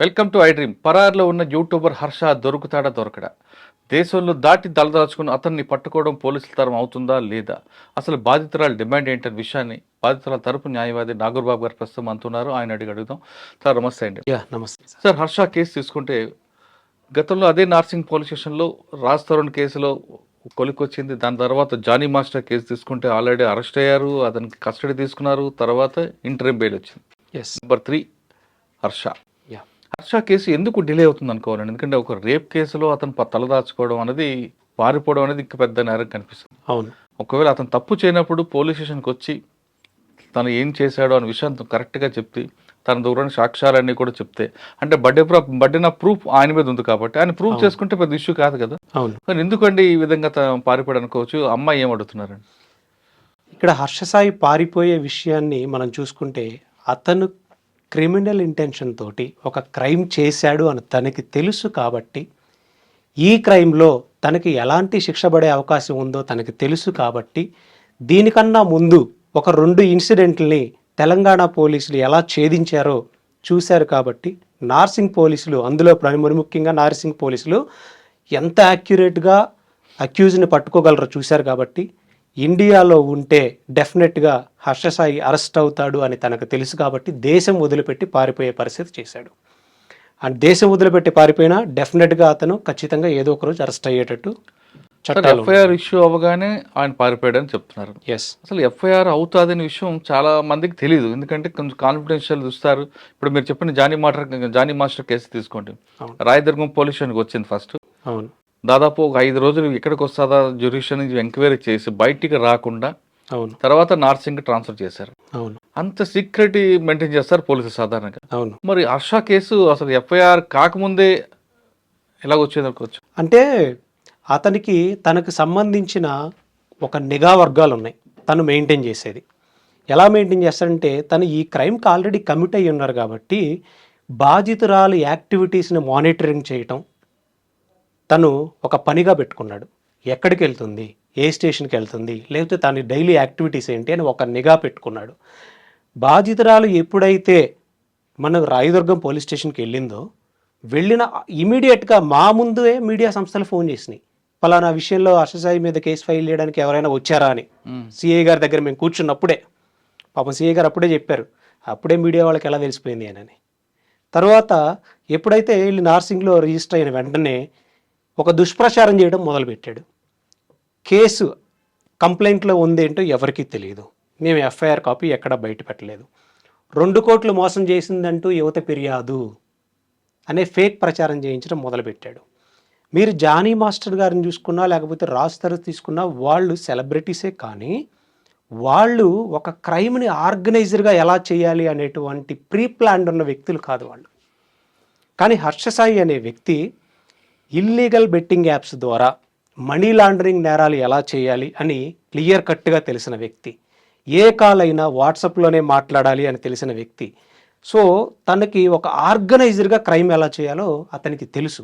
Welcome to I dream. పరార్లో ఉన్న YouTuber Harsha దొరుకుతాడా దొరకడా? దేశంలో దాటి తలదాచుకుని అతన్ని పట్టుకోవడం పోలీసుల తరం అవుతుందా లేదా? అసలు బాధితురాల డిమాండ్ ఏంటనే విషయాన్ని బాధితురాల తరపు న్యాయవాది నాగూర్ బాబు గారు ప్రస్తుతం అంటున్నారు. ఆయన అడిగి అడుగుదాం. సార్ నమస్తే అండి. యా నమస్తే సార్. హర్ష కేసు తీసుకుంటే గతంలో అదే నార్సింగ్ పోలీస్ స్టేషన్లో రాజ్ తరుణ్ కేసులో కొలికొచ్చింది. దాని తర్వాత జానీ మాస్టర్ కేసు తీసుకుంటే ఆల్రెడీ అరెస్ట్ అయ్యారు. అతనికి కస్టడీ తీసుకున్నారు. తర్వాత ఇంటర్వ్యూ బెయిల్ వచ్చింది? Yes number three Harsha. Harsha case ఎందుకు డిలే అవుతుంది అనుకోవాలండి? ఎందుకంటే ఒక రేప్ కేసులో అతను తలదాచుకోవడం అనేది పారిపోవడం అనేది ఇంకా పెద్ద నేరం కనిపిస్తుంది. అవును. ఒకవేళ అతను తప్పు చేయనప్పుడు పోలీస్ స్టేషన్కి వచ్చి తను ఏం చేశాడో అనే విషయం కరెక్ట్గా చెప్తే తన దూరం సాక్ష్యాలన్నీ కూడా చెప్తే అంటే బడ్డే బడ్డిన ప్రూఫ్ ఆయన మీద ఉంది కాబట్టి ఆయన ప్రూఫ్ చేసుకుంటే పెద్ద ఇష్యూ కాదు కదా? అవును. కానీ ఎందుకండి ఈ విధంగా తను పారిపోయాడు అనుకోవచ్చు? అమ్మాయి ఏం అడుగుతున్నారండి? ఇక్కడ హర్షసాయి పారిపోయే విషయాన్ని మనం చూసుకుంటే అతను క్రిమినల్ ఇంటెన్షన్ తోటి ఒక క్రైమ్ చేశాడు అని తనకి తెలుసు కాబట్టి ఈ క్రైమ్లో తనకి ఎలాంటి శిక్ష పడే అవకాశం ఉందో తనకి తెలుసు కాబట్టి దీనికన్నా ముందు ఒక రెండు ఇన్సిడెంట్ల్ని తెలంగాణ పోలీసులు ఎలా ఛేదించారో చూశారు కాబట్టి నార్సింగ్ పోలీసులు అందులో ప్ర- మరి ముఖ్యంగా నార్సింగ్ పోలీసులు ఎంత యాక్యురేట్గా అక్యూజ్ని పట్టుకోగలరో చూశారు కాబట్టి ఇండియాలో ఉంటే డెఫినెట్గా హర్షసాయి అరెస్ట్ అవుతాడు అని తనకు తెలుసు కాబట్టి దేశం వదిలిపెట్టి పారిపోయే పరిస్థితి చేశాడు. అండ్ దేశం వదిలిపెట్టి పారిపోయినా డెఫినెట్గా అతను ఖచ్చితంగా ఏదో ఒక రోజు అరెస్ట్ అయ్యేటట్టు చట్టాలు ఎఫ్ఐఆర్ ఇష్యూ అవ్వగానే ఆయన పారిపోయాడని చెప్తున్నారు. ఎస్ అసలు ఎఫ్ఐఆర్ అవుతుందనే విషయం చాలా మందికి తెలియదు ఎందుకంటే కొంచెం కాన్ఫిడెన్షియల్ చూస్తారు. ఇప్పుడు మీరు చెప్పిన Jani master Jani master case తీసుకోండి. రాయదుర్గం పోలీస్ స్టేషన్కి వచ్చింది ఫస్ట్ అవును. దాదాపు ఒక ఐదు రోజులు ఎక్కడికి వస్తుందా జ్యుడిషియల్ నుంచి ఎంక్వైరీ చేసి బయటికి రాకుండా అవును. తర్వాత నార్సింగ్ ట్రాన్స్ఫర్ చేశారు. అవును. అంత సీక్రెట్ మెయింటైన్ చేస్తారు పోలీసులు సాధారణంగా. అవును. మరి హర్ష కేసు అసలు ఎఫ్ఐఆర్ కాకముందే ఎలా వచ్చేది అనుకోవచ్చు. అంటే అతనికి తనకు సంబంధించిన ఒక నిఘా వర్గాలు ఉన్నాయి. తను మెయింటైన్ చేసేది. ఎలా మెయింటైన్ చేస్తాడంటే తను ఈ క్రైమ్కి ఆల్రెడీ కమిట్ అయ్యి ఉన్నారు కాబట్టి బాధితురాలు యాక్టివిటీస్ని మానిటరింగ్ చేయటం తను ఒక పనిగా పెట్టుకున్నాడు. ఎక్కడికి వెళ్తుంది ఏ స్టేషన్కి వెళ్తుంది లేకపోతే తన డైలీ యాక్టివిటీస్ ఏంటి అని ఒక నిఘా పెట్టుకున్నాడు. బాధితురాలు ఎప్పుడైతే మన రాయదుర్గం పోలీస్ స్టేషన్కి వెళ్ళిందో వెళ్ళిన ఇమీడియట్గా మా ముందే మీడియా సంస్థలు ఫోన్ చేసినాయి. పలానా విషయంలో అర్షసాయి మీద కేసు ఫైల్ చేయడానికి ఎవరైనా వచ్చారా అని. సిఐ గారి దగ్గర మేము కూర్చున్నప్పుడే. పాపం సిఐ గారు అప్పుడే చెప్పారు. అప్పుడే మీడియా వాళ్ళకి ఎలా తెలిసిపోయింది అని. తర్వాత ఎప్పుడైతే వీళ్ళు నార్సింగ్లో రిజిస్టర్ అయిన వెంటనే ఒక దుష్ప్రచారం చేయడం మొదలుపెట్టాడు. కేసు కంప్లైంట్లో ఉందేంటో ఎవరికీ తెలియదు మేము ఎఫ్ఐఆర్ కాపీ ఎక్కడ బయట పెట్టలేదు. రెండు కోట్లు మోసం చేసిందంటూ యువత ఫిర్యాదు అనే ఫేక్ ప్రచారం చేయించడం మొదలుపెట్టాడు. మీరు జానీ మాస్టర్ గారిని చూసుకున్నా లేకపోతే రాజ్ తరుణ్ తీసుకున్నా వాళ్ళు సెలబ్రిటీసే కానీ వాళ్ళు ఒక క్రైమ్ని ఆర్గనైజర్గా ఎలా చేయాలి అనేటువంటి ప్రీ ప్లాన్డ్ ఉన్న వ్యక్తులు కాదు వాళ్ళు. కానీ హర్షసాయి అనే వ్యక్తి ఇల్లీగల్ బెట్టింగ్ యాప్స్ ద్వారా మనీ లాండరింగ్ నేరాలు ఎలా చేయాలి అని క్లియర్ కట్గా తెలిసిన వ్యక్తి ఏ కాల్ అయినా వాట్సాప్లోనే మాట్లాడాలి అని తెలిసిన వ్యక్తి. సో తనకి ఒక ఆర్గనైజర్గా క్రైమ్ ఎలా చేయాలో అతనికి తెలుసు.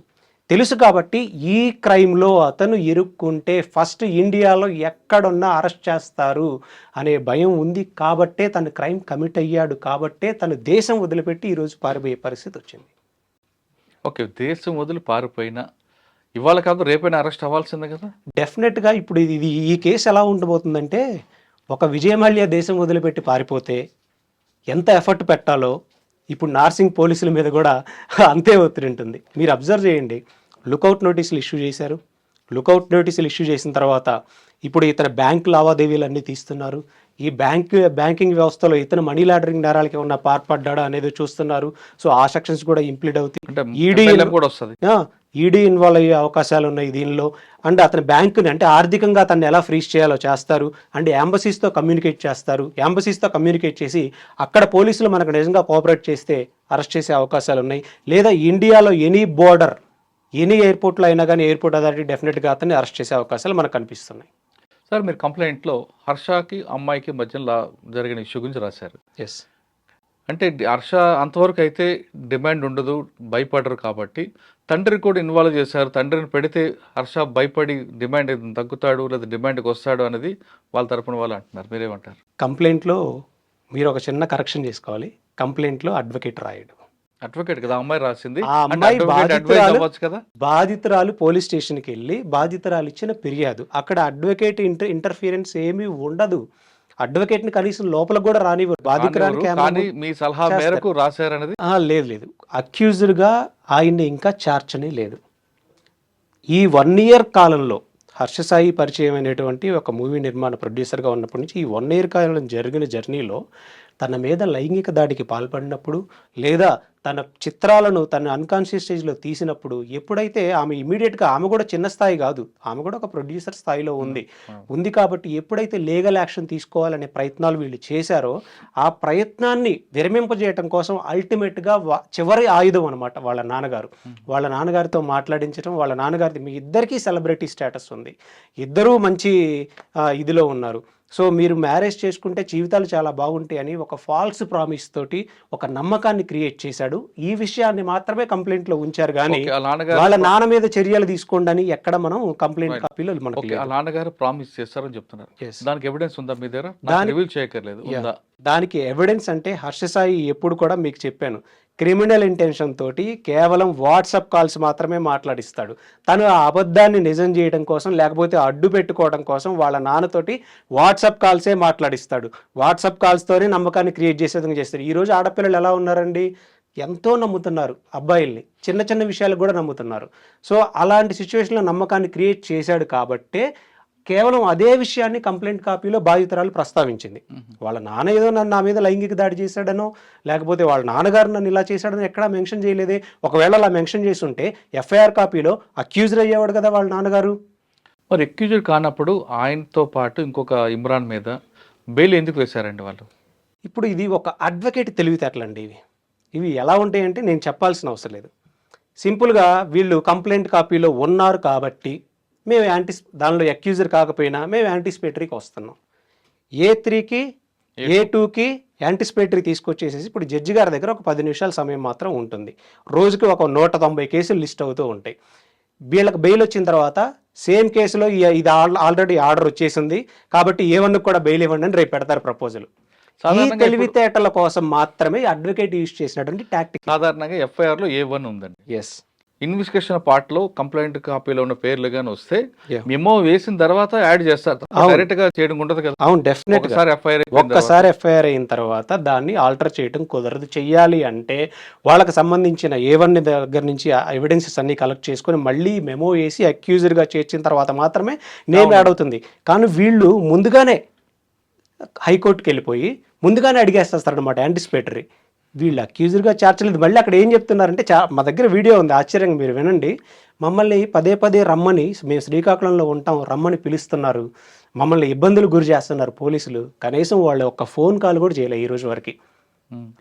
తెలుసు కాబట్టి ఈ క్రైమ్లో అతను ఇరుక్కుంటే ఫస్ట్ ఇండియాలో ఎక్కడున్నా అరెస్ట్ చేస్తారు అనే భయం ఉంది కాబట్టే తను క్రైమ్ కమిట్ అయ్యాడు కాబట్టే తను దేశం వదిలిపెట్టి ఈరోజు పారిపోయే పరిస్థితి వచ్చింది. ఓకే దేశం వదిలి పారిపోయినా ఇవాళ కాదు రేపైనా అరెస్ట్ అవ్వాల్సిందే కదా? డెఫినెట్గా ఇప్పుడు ఇది ఇది ఈ కేసు ఎలా ఉండబోతుందంటే ఒక విజయమాల్య దేశం వదిలిపెట్టి పారిపోతే ఎంత ఎఫర్ట్ పెట్టాలో ఇప్పుడు నార్సింగ్ పోలీసుల మీద కూడా అంతే ఒత్తిడి ఉంటుంది. మీరు అబ్జర్వ్ చేయండి లుకౌట్ నోటీసులు ఇష్యూ చేశారు. లుకౌట్ నోటీసులు ఇష్యూ చేసిన తర్వాత ఇప్పుడు ఇతర బ్యాంక్ లావాదేవీలు అన్నీ తీస్తున్నారు. ఈ బ్యాంక్ బ్యాంకింగ్ వ్యవస్థలో ఇతను మనీ లాండరింగ్ నేరాలకి ఏమన్నా పాల్పడ్డాడా అనేది చూస్తున్నారు. సో ఆ సెక్షన్స్ కూడా ఇంప్లీడ్ అవుతాయి. ఈడీ MLM కూడా వస్తుంది. ఈడీ ఇన్వాల్వ్ అయ్యే అవకాశాలు ఉన్నాయి దీనిలో. అండ్ అతని బ్యాంకుని అంటే ఆర్థికంగా అతన్ని ఎలా ఫ్రీజ్ చేయాలో చేస్తారు. అండ్ ఎంబసీస్తో కమ్యూనికేట్ చేస్తారు. ఎంబసీస్తో కమ్యూనికేట్ చేసి అక్కడ పోలీసులు మనకు నిజంగా కోఆపరేట్ చేస్తే అరెస్ట్ చేసే అవకాశాలు ఉన్నాయి. లేదా ఇండియాలో ఎనీ బోర్డర్ ఎనీ ఎయిర్పోర్ట్లో అయినా కానీ ఎయిర్పోర్ట్ అథారిటీ డెఫినెట్గా అతన్ని అరెస్ట్ చేసే అవకాశాలు మనకు కనిపిస్తున్నాయి. సార్ మీరు కంప్లైంట్లో హర్షకి అమ్మాయికి మధ్యలో జరిగిన ఇష్యూ గురించి రాశారు. ఎస్ అంటే హర్ష అంతవరకు అయితే డిమాండ్ ఉండదు భయపడరు కాబట్టి తండ్రిని కూడా ఇన్వాల్వ్ చేశారు. తండ్రిని పెడితే హర్ష భయపడి డిమాండ్ తగ్గుతాడు లేదా డిమాండ్కి వస్తాడు అనేది వాళ్ళ తరపున వాళ్ళు అంటున్నారు. మీరేమంటారు? కంప్లైంట్లో మీరు ఒక చిన్న కరెక్షన్ చేసుకోవాలి. కంప్లైంట్లో అడ్వకేట్ రాయడు. అడ్వకేట్ కదా అమ్మాయి రాసింది. ఆ అమ్మాయి బాధితురాలు- బాధితురాలు పోలీస్ స్టేషన్కి వెళ్ళి బాధితురాలు ఇచ్చిన ఫిర్యాదు. అక్కడ అడ్వకేట్ ఇంటర్ ఇంటర్ఫీరెన్స్ ఏమీ ఉండదు. అడ్వకేట్ని కనీసం లోపలికి కూడా రానివ్వరు. కానివ్వరు, కానీ మీ సలహా. మేరకు రాశారనేది లేదు లేదు. అక్యూజ్డ్గా ఆయన్ని ఇంకా చార్చనే లేదు. ఈ వన్ ఇయర్ కాలంలో హర్షసాయి పరిచయం అయినటువంటి ఒక మూవీ నిర్మాణ ప్రొడ్యూసర్గా ఉన్నప్పటి నుంచి ఈ వన్ ఇయర్ కాలంలో జరిగిన జర్నీలో తన మీద లైంగిక దాడికి పాల్పడినప్పుడు లేదా తన చిత్రాలను తన అన్కాన్షియస్ స్టేజ్లో తీసినప్పుడు ఎప్పుడైతే ఆమె ఇమీడియట్గా ఆమె కూడా చిన్న స్థాయి కాదు ఆమె కూడా ఒక ప్రొడ్యూసర్ స్థాయిలో ఉంది. ఉంది కాబట్టి ఎప్పుడైతే లీగల్ యాక్షన్ తీసుకోవాలనే ప్రయత్నాలు వీళ్ళు చేశారో ఆ ప్రయత్నాన్ని విరమింపజేయటం కోసం అల్టిమేట్గా చివరి ఆయుధం అనమాట వాళ్ళ నాన్నగారు. వాళ్ళ నాన్నగారితో మాట్లాడించడం వాళ్ళ నాన్నగారిది మీ ఇద్దరికీ సెలబ్రిటీ స్టేటస్ ఉంది. ఇద్దరూ మంచి ఇదిలో ఉన్నారు. సో మీరు మ్యారేజ్ చేసుకుంటే జీవితాలు చాలా బాగుంటాయి అని ఒక ఫాల్స్ ప్రామిస్ తోటి ఒక నమ్మకాన్ని క్రియేట్ చేశాడు. ఈ విషయాన్ని మాత్రమే కంప్లైంట్లో ఉంచారు కానీ వాళ్ళ నాన్న మీద చర్యలు తీసుకోండి అని ఎక్కడ మనం కంప్లైంట్ కాపీలో మనకి నాన్నగారు ప్రామిస్ చేస్తారని చెప్తున్నారు. దానికి ఎవిడెన్స్ ఉందా మీ దగ్గర? రివీల్ చేయక్కర్లేదు. దానికి ఎవిడెన్స్ అంటే హర్షసాయి ఎప్పుడు కూడా మీకు చెప్పాను. క్రిమినల్ ఇంటెన్షన్ తోటి కేవలం వాట్సాప్ కాల్స్ మాత్రమే మాట్లాడిస్తాడు. తను ఆ అబద్ధాన్ని నిజం చేయడం కోసం లేకపోతే అడ్డు పెట్టుకోవడం కోసం వాళ్ళ నాన్నతోటి వాట్సాప్ కాల్సే మాట్లాడిస్తాడు. వాట్సాప్ కాల్స్తోనే నమ్మకాన్ని క్రియేట్ చేసే విధంగా చేస్తాడు ఈ రోజు ఆడపిల్లలు ఎలా ఉన్నారండి? ఎంతో నమ్ముతున్నారు అబ్బాయిల్ని. చిన్న చిన్న విషయాలు కూడా నమ్ముతున్నారు. సో అలాంటి సిచ్యువేషన్లో నమ్మకాన్ని క్రియేట్ చేశాడు కాబట్టే కేవలం అదే విషయాన్ని కంప్లైంట్ కాపీలో బాధితురాలు ప్రస్తావించింది. వాళ్ళ నాన్న ఏదో నన్ను నా మీద లైంగిక దాడి చేశాడనో లేకపోతే వాళ్ళ నాన్నగారు నన్ను ఇలా చేశాడనో ఎక్కడా మెన్షన్ చేయలేదే. ఒకవేళ అలా మెన్షన్ చేసి ఉంటే ఎఫ్ఐఆర్ కాపీలో అక్యూజ్డ్ అయ్యేవాడు కదా వాళ్ళ నాన్నగారు. మరి ఎక్యూజ్డ్ కానప్పుడు ఆయనతో పాటు ఇంకొక ఇమ్రాన్ మీద బెయిల్ ఎందుకు వేశారండి వాళ్ళు? ఇప్పుడు ఇది ఒక అడ్వకేట్ తెలివితేటలండి ఇవి. ఇవి ఎలా ఉంటాయంటే నేను చెప్పాల్సిన అవసరం లేదు. సింపుల్గా వీళ్ళు కంప్లైంట్ కాపీలో ఉన్నారు కాబట్టి మేము యాంటిస్ దానిలో అక్యూజర్ కాకపోయినా మేము యాంటిసిపేటరీకి వస్తున్నాం. ఏ త్రీకి ఏ టూకి యాంటిసిపేటరీ తీసుకొచ్చేసేసి ఇప్పుడు జడ్జి గారి దగ్గర ఒక పది నిమిషాల సమయం మాత్రం ఉంటుంది. రోజుకి ఒక నూట తొంభై కేసులు లిస్ట్ అవుతూ ఉంటాయి. వీళ్ళకి బెయిల్ వచ్చిన తర్వాత సేమ్ కేసులో ఇది ఆల్- ఆల్రెడీ ఆర్డర్ వచ్చేసింది. కాబట్టి ఏ వన్ కూడా బెయిల్ ఇవ్వండి అని రేపు పెడతారు ప్రపోజల్ ఈ తెలివితేటల కోసం మాత్రమే అడ్వకేట్ యూజ్ చేసినటువంటి టాక్టిక్ సాధారణంగా ఎఫ్ఐఆర్లో ఏ వన్ ఉందండి? ఎస్ ఇన్వెస్టిగేషన్ పార్ట్లో కంప్లైంట్ కాపీలో ఉన్న పేర్లు కానీ వస్తే. మెమో వేసిన తర్వాత యాడ్ చేస్తారు. డైరెక్ట్గా చేయడం ఉండదు కదా. అవును డెఫినెట్ ఒకసారి ఎఫ్ఐఆర్ ఒక్కసారి ఎఫ్ఐఆర్ అయిన తర్వాత దాన్ని ఆల్టర్ చేయడం కుదరదు. చెయ్యాలి అంటే వాళ్ళకి సంబంధించిన ఏ వన్ దగ్గర నుంచి ఎవిడెన్సెస్ అన్ని కలెక్ట్ చేసుకొని మళ్ళీ మెమో వేసి అక్యూజర్గా చేర్చిన తర్వాత మాత్రమే నేమ్ యాడ్ అవుతుంది. కానీ వీళ్ళు ముందుగానే హైకోర్టుకి వెళ్ళిపోయి ముందుగానే అడిగేస్తారు అనమాట యాంటిసిపేటరీ వీళ్ళు అక్యూజర్గా చేర్చలేదు మళ్ళీ అక్కడ ఏం చెప్తున్నారంటే చా మా దగ్గర వీడియో ఉంది ఆశ్చర్యంగా మీరు వినండి. మమ్మల్ని పదే పదే రమ్మని మేము శ్రీకాకుళంలో ఉంటాం రమ్మని పిలుస్తున్నారు. మమ్మల్ని ఇబ్బందులు గురి చేస్తున్నారు పోలీసులు. కనీసం వాళ్ళు ఒక్క ఫోన్ కాల్ కూడా చేయలేదు ఈ రోజు వరకు.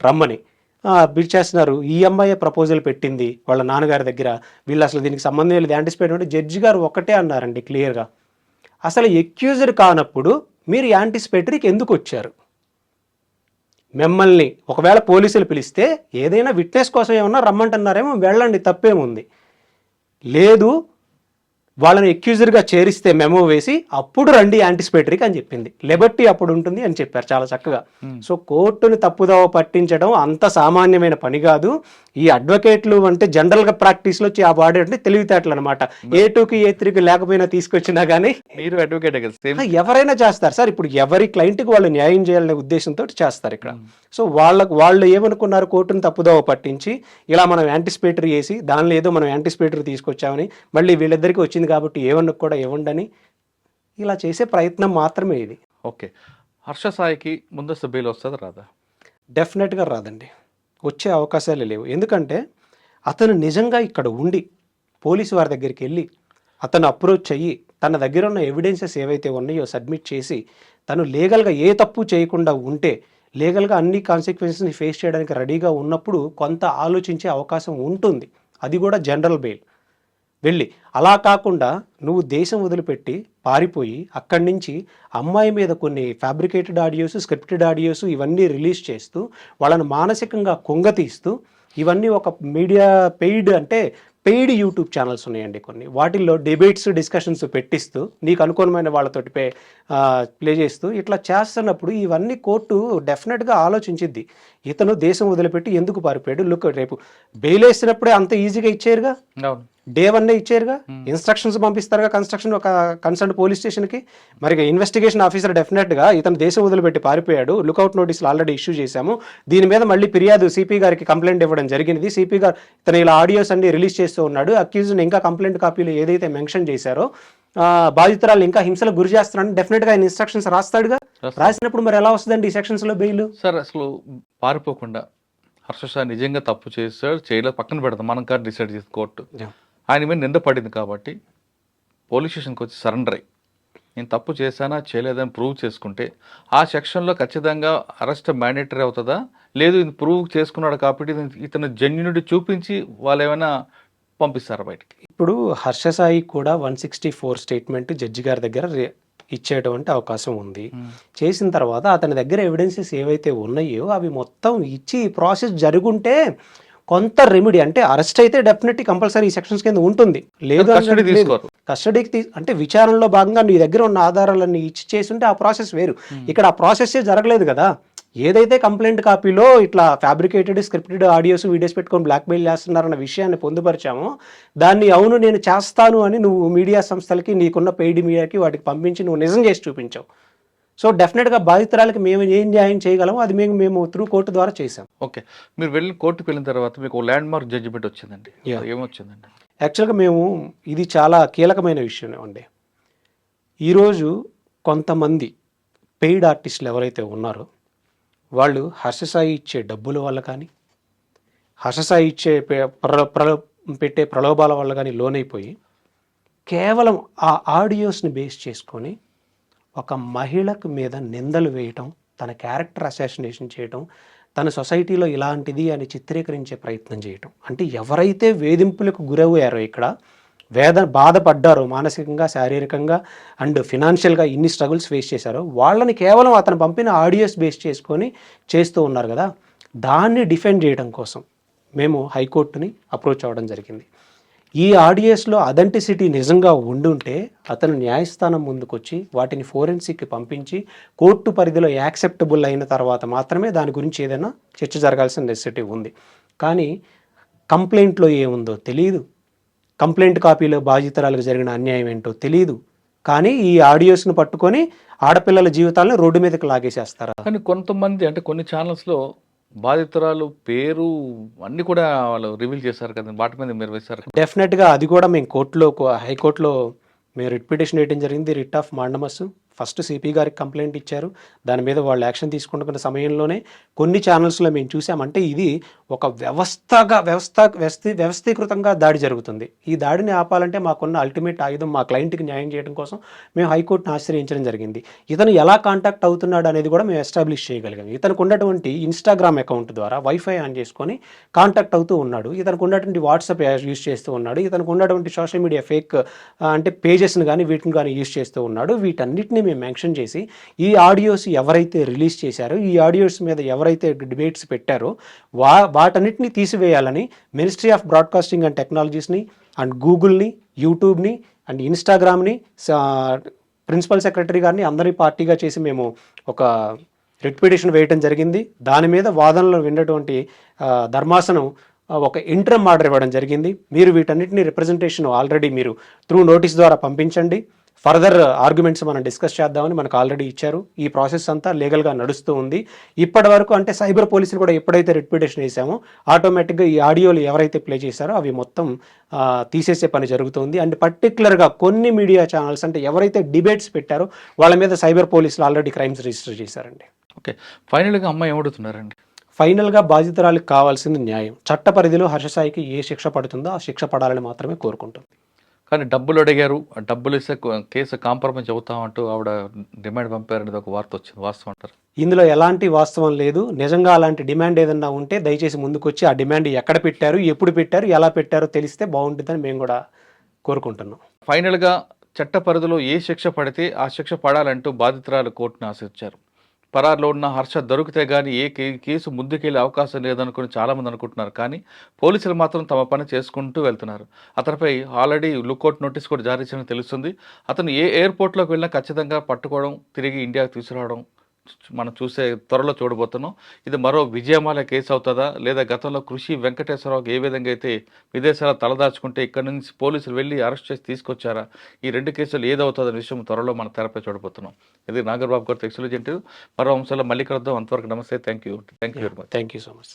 రమ్మని. ఆ, పిలిచేస్తున్నారు ఈ అమ్మాయి ప్రపోజల్ పెట్టింది వాళ్ళ నాన్నగారి దగ్గర. వీళ్ళు అసలు దీనికి సంబంధం లేదు. యాంటిసిపేట్ అంటే జడ్జి గారు ఒకటే అన్నారండి క్లియర్గా అసలు ఎక్యూజర్ కానప్పుడు మీరు యాంటిసిపేటరీకి ఎందుకు వచ్చారు? మిమ్మల్ని ఒకవేళ పోలీసులు పిలిస్తే ఏదైనా విట్నెస్ కోసం ఏమన్నా రమ్మంటున్నారేమో వెళ్ళండి తప్పేముంది. లేదు వాళ్ళని ఎక్యూజర్గా చేరిస్తే మెమో వేసి అప్పుడు రండి యాంటిసిపేటరీకి అని చెప్పింది. లిబర్టీ అప్పుడు ఉంటుంది అని చెప్పారు చాలా చక్కగా. సో కోర్టుని తప్పుదోవ పట్టించడం అంత సామాన్యమైన పని కాదు. ఈ అడ్వకేట్లు అంటే జనరల్గా ప్రాక్టీస్లో వచ్చి ఆ వాడే అంటే తెలివితేటలు అనమాట ఏ టూకి ఏ త్రీకి లేకపోయినా తీసుకొచ్చినా కానీ మీరు అడ్వకేట్ ఎవరైనా చేస్తారు. సార్ ఇప్పుడు ఎవరి క్లయింట్కి వాళ్ళు న్యాయం చేయాలనే ఉద్దేశంతో చేస్తారు ఇక్కడ. సో వాళ్ళకు వాళ్ళు ఏమనుకున్నారు? కోర్టును తప్పుదోవ పట్టించి ఇలా మనం యాంటిసిపేటరీ వేసి దానిలో ఏదో మనం యాంటిసిపేటరీ తీసుకొచ్చామని మళ్ళీ వీళ్ళిద్దరికి వచ్చింది కాబట్టి ఏమన్నా కూడా ఇవ్వండి ఇలా చేసే ప్రయత్నం మాత్రమే ఇది. ఓకే. హర్ష సాయికి ముందస్తు బెయిల్ వస్తుందా రాదా? డెఫినెట్గా రాదండి. వచ్చే అవకాశాలే లేవు. ఎందుకంటే అతను నిజంగా ఇక్కడ ఉండి పోలీసు వారి దగ్గరికి వెళ్ళి అతను అప్రోచ్ అయ్యి తన దగ్గర ఉన్న ఎవిడెన్సెస్ ఏవైతే ఉన్నాయో సబ్మిట్ చేసి తను లీగల్గా ఏ తప్పు చేయకుండా ఉంటే లీగల్గా అన్ని కాన్సిక్వెన్సెస్ని ఫేస్ చేయడానికి రెడీగా ఉన్నప్పుడు కొంత ఆలోచించే అవకాశం ఉంటుంది. అది కూడా జనరల్ బెయిల్. వెళ్ళి. అలా కాకుండా నువ్వు దేశం వదిలిపెట్టి పారిపోయి అక్కడి నుంచి అమ్మాయి మీద కొన్ని ఫ్యాబ్రికేటెడ్ ఆడియోస్ స్క్రిప్టెడ్ ఆడియోస్ ఇవన్నీ రిలీజ్ చేస్తూ వాళ్ళని మానసికంగా కుంగతీస్తూ ఇవన్నీ ఒక మీడియా పెయిడ్ అంటే పెయిడ్ యూట్యూబ్ ఛానల్స్ ఉన్నాయండి కొన్ని. వాటిల్లో డిబేట్స్ డిస్కషన్స్ పెట్టిస్తూ నీకు అనుకూలమైన వాళ్ళతోటి పే ప్లే చేస్తూ ఇట్లా చేస్తున్నప్పుడు ఇవన్నీ కోర్టు డెఫినెట్గా ఆలోచించిద్ది. ఇతను దేశం వదిలిపెట్టి ఎందుకు పారిపోయాడు? లుక్ రేపు బెయిల్ వేసినప్పుడే అంత ఈజీగా ఇచ్చారుగా? డే వన్ ఇచ్చారుగా? ఇన్స్ట్రక్షన్స్ పంపిస్తారుగా కన్స్ట్రక్షన్ ఒక కన్సర్న్ పోలీస్ స్టేషన్కి మరి ఇన్వెస్టిగేషన్ ఆఫీసర్ డెఫినెట్గా ఇతను దేశం వదిలిపెట్టి పారిపోయాడు. లుకౌట్ నోటీసులు ఆల్రెడీ ఇష్యూ చేశాము. దీని మీద మళ్ళీ ఫిర్యాదు సిపి గారికి కంప్లైంట్ ఇవ్వడం జరిగింది సిపి గారు ఇతను ఇలా ఆడియోస్ అన్ని రిలీజ్ చేస్తూ ఉన్నాడు. అక్యూజ్ని ఇంకా కంప్లైంట్ కాపీలు ఏదైతే మెన్షన్ చేశారో బాధితురాలు ఇంకా హింసలకు గురి చేస్తున్నాడని డెఫినెట్గా ఆయన ఇన్స్ట్రక్షన్స్ రాస్తాడుగా? రాసినప్పుడు మరి ఎలా వస్తుందండి ఈ సెక్షన్స్లో బెయిల్? సార్ అసలు పారిపోకుండా హర్ష షా నిజంగా తప్పు చేశాడు చేయలేదు పక్కన పెడతాం మనం కాదు డిసైడ్ చేసి కోర్టు. ఆయన మీద నింద పడింది కాబట్టి పోలీస్ స్టేషన్కి వచ్చి సరెండర్ అయ్యి నేను తప్పు చేశానా చేయలేదని ప్రూవ్ చేసుకుంటే ఆ సెక్షన్లో ఖచ్చితంగా అరెస్ట్ మ్యాండేటరీ అవుతుందా? లేదు ఇది ప్రూవ్ చేసుకున్నాడు కాబట్టి ఇతను- జెన్యునిటీ చూపించి వాళ్ళు ఏమైనా పంపిస్తారా బయటికి? ఇప్పుడు హర్షసాయి కూడా one sixty four statement judge గారి దగ్గర రే- ఇచ్చేటువంటి అవకాశం ఉంది. చేసిన తర్వాత అతని దగ్గర ఎవిడెన్సెస్ ఏవైతే ఉన్నాయో అవి మొత్తం ఇచ్చి ఈ ప్రాసెస్ జరుగుంటే కొంత రెమెడీ అంటే అరెస్ట్ అయితే డెఫినెట్ కంపల్సరీ ఈ సెక్షన్స్ కింద ఉంటుంది. లేదు కస్టడీకి తీ అంటే విచారణలో భాగంగా నీ దగ్గర ఉన్న ఆధారాలన్నీ ఇచ్చి చేస్తుంటే ఆ ప్రాసెస్ వేరు. ఇక్కడ ఆ ప్రాసెస్ జరగలేదు కదా. ఏదైతే కంప్లైంట్ కాపీలో ఇట్లా ఫ్యాబ్రికేటెడ్ స్క్రిప్టెడ్ ఆడియోస్ వీడియోస్ పెట్టుకొని బ్లాక్మెయిల్ చేస్తున్నారన్న విషయాన్ని పొందుపరిచామో దాన్ని అవును నేను చేస్తాను అని నువ్వు మీడియా సంస్థలకి నీకున్న పెయిడ్ మీడియాకి వాటికి పంపించి నువ్వు నిజం చేసి చూపించావు. సో డెఫినెట్గా బాధితురాలకి మేము ఏం న్యాయం చేయగలమో అది మేము మేము త్రూ కోర్టు ద్వారా చేసాం ఓకే. మీరు వెళ్ళిన కోర్టుకు వెళ్ళిన తర్వాత మీకు ల్యాండ్ మార్క్ జడ్జిమెంట్ వచ్చిందండి. ఏమొచ్చిందండి? యాక్చువల్గా మేము ఇది చాలా కీలకమైన విషయం అండి. ఈరోజు కొంతమంది పెయిడ్ ఆర్టిస్టులు ఎవరైతే ఉన్నారో వాళ్ళు హర్షసాయి ఇచ్చే డబ్బుల వల్ల కానీ హర్షసాయి ఇచ్చే ప్రలో ప్ర- ప్ర- పెట్టే ప్రలోభాల వల్ల కానీ లోనైపోయి కేవలం ఆ ఆడియోస్ని బేస్ చేసుకొని ఒక మహిళకు మీద నిందలు వేయటం తన క్యారెక్టర్ అసాసినేషన్ చేయటం తన సొసైటీలో ఇలాంటిది అని చిత్రీకరించే ప్రయత్నం చేయటం. అంటే ఎవరైతే వేధింపులకు గురయ్యారో ఇక్కడ వేద బాధపడ్డారో మానసికంగా శారీరకంగా అండ్ ఫినాన్షియల్గా ఇన్ని స్ట్రగుల్స్ ఫేస్ చేశారో వాళ్ళని కేవలం అతను పంపిన ఆడియోస్ బేస్ చేసుకొని చేస్తూ ఉన్నారు కదా దాన్ని డిఫెండ్ చేయడం కోసం మేము హైకోర్టుని అప్రోచ్ అవ్వడం జరిగింది. ఈ ఆడియోస్లో అథెంటిసిటీ నిజంగా ఉండుంటే అతను న్యాయస్థానం ముందుకొచ్చి వాటిని ఫోరెన్సిక్కి పంపించి కోర్టు పరిధిలో యాక్సెప్టబుల్ అయిన తర్వాత మాత్రమే దాని గురించి ఏదైనా చర్చ జరగాల్సిన నెసెసిటీ ఉంది. కానీ కంప్లైంట్లో ఏముందో తెలియదు కంప్లైంట్ కాపీలో బాధితురాలకు జరిగిన అన్యాయం ఏంటో తెలియదు కానీ ఈ ఆడియోస్ను పట్టుకొని ఆడపిల్లల జీవితాలను రోడ్డు మీదకి లాగేసేస్తారా? కానీ కొంతమంది అంటే కొన్ని ఛానల్స్లో బాధితురాలు పేరు అన్ని కూడా వాళ్ళు రివీల్ చేశారు కదా వాటి మీద మీరు వేశారు డెఫినెట్గా అది కూడా మేము కోర్టులో హైకోర్టులో మేము రిట్ పిటిషన్ వేయడం జరిగింది. Writ of mandamus first CP గారికి కంప్లైంట్ ఇచ్చారు. దాని మీద వాళ్ళు యాక్షన్ తీసుకుంటున్న సమయంలోనే కొన్ని ఛానల్స్లో మేము చూసామంటే ఇది ఒక వ్యవస్థగా వ్యవస్థ వ్యవస్థీ వ్యవస్థీకృతంగా దాడి జరుగుతుంది. ఈ దాడిని ఆపాలంటే మాకున్న అల్టిమేట్ ఆయుధం మా క్లయింట్కి న్యాయం చేయడం కోసం మేము హైకోర్టును ఆశ్రయించడం జరిగింది. ఇతను ఎలా కాంటాక్ట్ అవుతున్నాడు అనేది కూడా మేము ఎస్టాబ్లిష్ చేయగలిగాం. ఇతనికి ఉన్నటువంటి ఇన్స్టాగ్రామ్ అకౌంట్ ద్వారా వైఫై ఆన్ చేసుకొని కాంటాక్ట్ అవుతూ ఉన్నాడు. ఇతనికి ఉన్నటువంటి వాట్సాప్ యూస్ చేస్తూ ఉన్నాడు. ఇతనికి ఉన్నటువంటి సోషల్ మీడియా ఫేక్ అంటే పేజెస్ని కానీ వీటిని కానీ యూస్ చేస్తూ ఉన్నాడు. వీటన్నిటిని మేము మెన్షన్ చేసి ఈ ఆడియోస్ ఎవరైతే రిలీజ్ చేశారో ఈ ఆడియోస్ మీద ఎవరైతే డిబేట్స్ పెట్టారో వా వాటన్నిటిని తీసివేయాలని మినిస్ట్రీ ఆఫ్ బ్రాడ్కాస్టింగ్ అండ్ టెక్నాలజీస్ని అండ్ గూగుల్ని యూట్యూబ్ని అండ్ ఇన్స్టాగ్రామ్ని ప్రిన్సిపల్ సెక్రటరీ గారిని అందరి పార్టీగా చేసి మేము ఒక రిట్ పిటిషన్ వేయటం జరిగింది. దాని మీద వాదనలు విన్నటువంటి ధర్మాసనం ఒక ఇంటర్మ్ ఆర్డర్ ఇవ్వడం జరిగింది. మీరు వీటన్నిటిని రిప్రజెంటేషన్ ఆల్రెడీ మీరు త్రూ నోటీస్ ద్వారా పంపించండి. ఫర్దర్ ఆర్గ్యుమెంట్స్ మనం డిస్కస్ చేద్దామని మనకు ఆల్రెడీ ఇచ్చారు. ఈ ప్రాసెస్ అంతా లీగల్గా నడుస్తూ ఉంది. ఇప్పటి వరకు అంటే సైబర్ పోలీసులు కూడా ఎప్పుడైతే రిట్ పిటిషన్ వేసామో ఆటోమేటిక్గా ఈ ఆడియోలు ఎవరైతే ప్లే చేశారో అవి మొత్తం తీసేసే పని జరుగుతుంది. అండ్ పర్టికులర్గా కొన్ని మీడియా ఛానల్స్ అంటే ఎవరైతే డిబేట్స్ పెట్టారో వాళ్ళ మీద సైబర్ పోలీసులు ఆల్రెడీ క్రైమ్స్ రిజిస్టర్ చేశారండి. ఓకే. ఫైనల్గా అమ్మాయి ఏమడుతున్నారండి ఫైనల్గా బాధితురాలకు కావాల్సింది న్యాయం. చట్ట పరిధిలో హర్షసాయికి ఏ శిక్ష పడుతుందో ఆ శిక్ష పడాలని మాత్రమే కోరుకుంటుంది. కానీ డబ్బులు అడిగారు. ఆ డబ్బులు ఇస్తే కేసు కాంప్రమైజ్ అవుతామంటూ ఆవిడ డిమాండ్ పంపారనేది ఒక వార్త వచ్చింది. వాస్తవం అంటారు? ఇందులో ఎలాంటి వాస్తవం లేదు. నిజంగా అలాంటి డిమాండ్ ఏదన్నా ఉంటే దయచేసి ముందుకొచ్చి ఆ డిమాండ్ ఎక్కడ పెట్టారు ఎప్పుడు పెట్టారు ఎలా పెట్టారో తెలిస్తే బాగుంటుందని మేము కూడా కోరుకుంటున్నాం. ఫైనల్గా చట్ట పరిధిలో ఏ శిక్ష పడితే ఆ శిక్ష పడాలంటూ బాధితురాలు కోర్టును ఆశించారు పరారులో ఉన్న హర్ష దొరికితే కానీ ఏ కేసు ముందుకెళ్ళే అవకాశం లేదనుకుని చాలామంది అనుకుంటున్నారు. కానీ పోలీసులు మాత్రం తమ పని చేసుకుంటూ వెళ్తున్నారు. అతనిపై ఆల్రెడీ లుకౌట్ నోటీస్ కూడా జారీ చేయడం తెలుస్తుంది. అతను ఏ ఎయిర్పోర్ట్లోకి వెళ్ళినా ఖచ్చితంగా పట్టుకోవడం తిరిగి ఇండియాకి తీసుకురావడం మనం చూసే త్వరలో చూడబోతున్నాం. ఇది మరో విజయమాల కేసు అవుతుందా లేదా గతంలో కృషి వెంకటేశ్వరరావుకి ఏ విధంగా అయితే విదేశాల తలదాచుకుంటే ఇక్కడ నుంచి పోలీసులు వెళ్ళి అరెస్ట్ చేసి తీసుకొచ్చారా? ఈ రెండు కేసులు ఏదవుతుందనే విషయం త్వరలో మన తెరపై చూడబోతున్నాం. ఇది నాగర్బాబు గారితో ఎక్స్క్లూజెంట్ మరో అంశాల్లో మళ్ళీ కలుద్దాం. అంతవరకు నమస్తే. Thank you thank you very much thank you so much